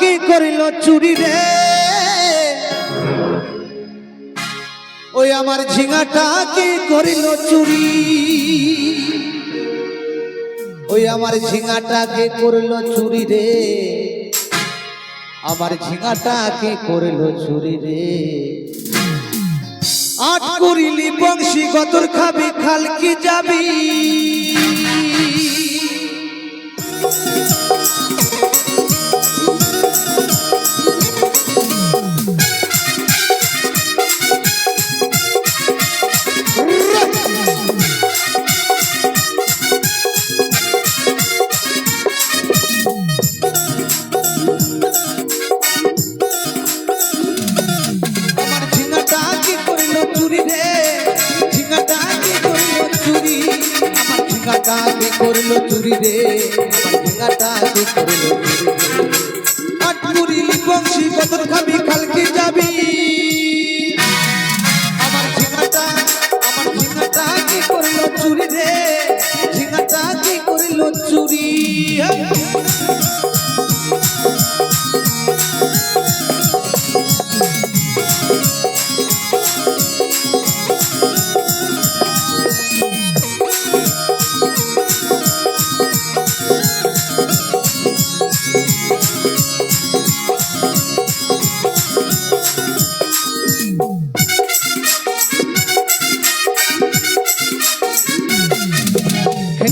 কি করিল চুরি রে? ওই আমার ঝিঙাটা কি করিল চুরি? ওই আমার ঝিঙাটা কে করিল চুরি রে? আমার ঝিঙাটা কে করিল চুরি রে? আট করিলি বংশী গতর খাবি, খালকি যাবি। ঝিঙাটা কি করিল চুরি রে? ঝিঙাটা কি রে? আটপুরি বংশী খাবি, খালকে যাবি? আমার ঝিঙাটা আমার ঝিঙাটা কি করল চুরি রে? ঝিঙাটা কি করিল চুরি?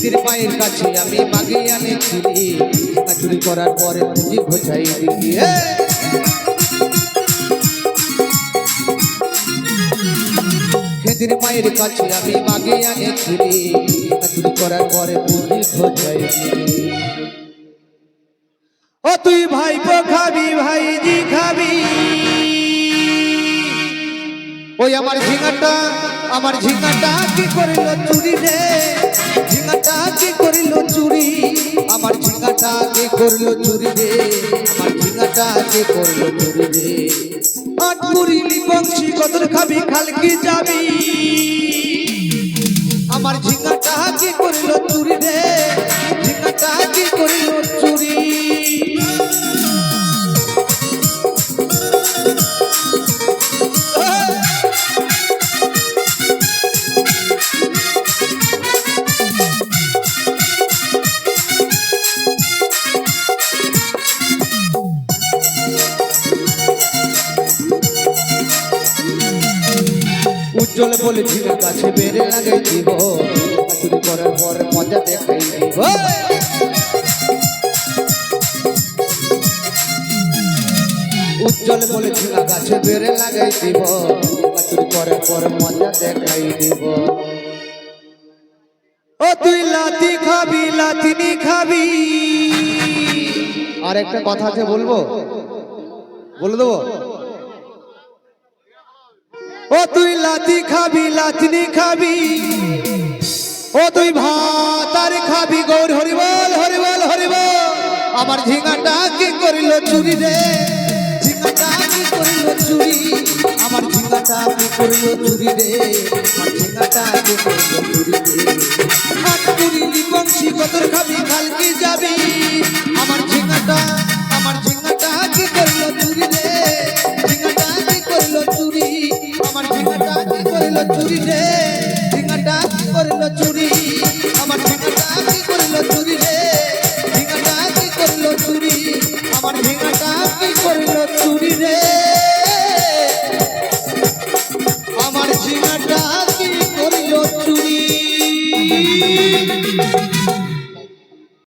মায়ের পায়ের কাছে আমি মাগে আনেছিলি চুরি করার পরে পুঁজি ঘোচাই দিদি হে! খেতির মায়ের কাছে আমি মাগে আনেছিলি চুরি করার পরে পুঁজি ঘোচাই দিলি। আমার ঝিঙাটা আমার ঝিঙাটা কি করিল চুরি রে? ঝিঙাটা কি করিল চুরি? আমার ঝিঙাটা কি করিল চুরি রে? আমার ঝিঙাটা কি করিল চুরি রে? আট মুড়ি বংশী কত খাবি খালকি যাবি? উজ্জ্বল বলে ঝিল কাছে বেড়ে লাগাই দিব চুরি করার পর মজা দেখাই দিব উজ্জ্বল বলে ঝিল গাছে বেড়ে লাগাই দিব চুরি করার পর মজা দেখাই দিব ও তুই লাতি খাবি লাতিনি খাবি। আর একটা কথা আছে বলব? বলে দেবো? লাতি খাবি, লাতিনি খাবি। ও তুই ভাত আর খাবি, গৌর হরিবল হরিবল হরিবল। আমার ঝিঙাটা কি করিল চুরি রে? ঝিঙাটা কি করিল চুরি? আমার ঝিঙাটা কি করিল চুরি রে? আমার ঝিঙাটা কি করিল চুরি রে? হাত পুরিলি বংশী কতর খাবি যাবি? আমার ঝিঙাটা চুরি রে? ঝিঙাটা কি করিল চুরি? আমার ঝিঙাটা কি করিল চুরি রে? ঝিঙাটা কি করিল চুরি? আমার ঝিঙাটা কি করিল